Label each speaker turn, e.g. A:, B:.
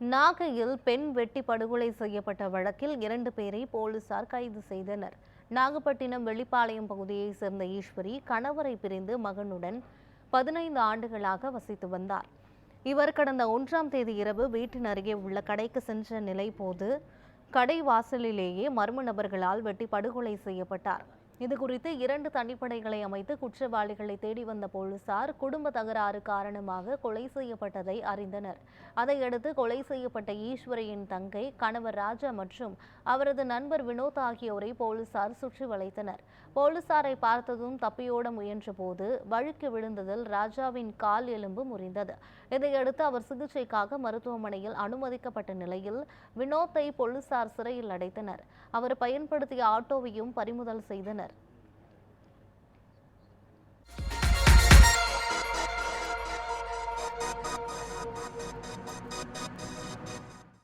A: நாகையில் பெண் வெட்டி படுகொலை செய்யப்பட்ட வழக்கில் இரண்டு பேரை போலீசார் கைது செய்தனர். நாகப்பட்டினம் வெளிப்பாளையம் பகுதியைச் சேர்ந்த ஈஸ்வரி கணவரை பிரிந்து மகனுடன் பதினைந்து ஆண்டுகளாக வசித்து வந்தார். இவர் கடந்த ஒன்றாம் தேதி இரவு வீட்டின் அருகே உள்ள கடைக்கு சென்ற நிலை போது கடை வாசலிலேயே மர்ம நபர்களால் வெட்டி படுகொலை செய்யப்பட்டார். இது குறித்து இரண்டு தனிப்படைகளை அமைத்து குற்றவாளிகளை தேடி வந்த போலீசார் குடும்ப தகராறு காரணமாக கொலை செய்யப்பட்டதை அறிந்தனர். அதையடுத்து கொலை செய்யப்பட்ட ஈஸ்வரியின் தங்கை கணவர் ராஜா மற்றும் அவரது நண்பர் வினோத் ஆகியோரை போலீசார் சுற்றி வளைத்தனர். போலீசாரை பார்த்ததும் தப்பியோட முயன்றபோது வழுக்கி விழுந்ததில் ராஜாவின் கால் எலும்பு முறிந்தது. இதையடுத்து அவர் சிகிச்சைக்காக மருத்துவமனையில் அனுமதிக்கப்பட்ட நிலையில் வினோத்தை போலீசார் சிறையில் அடைத்தனர். அவர் பயன்படுத்திய ஆட்டோவையும் பறிமுதல் செய்தனர்.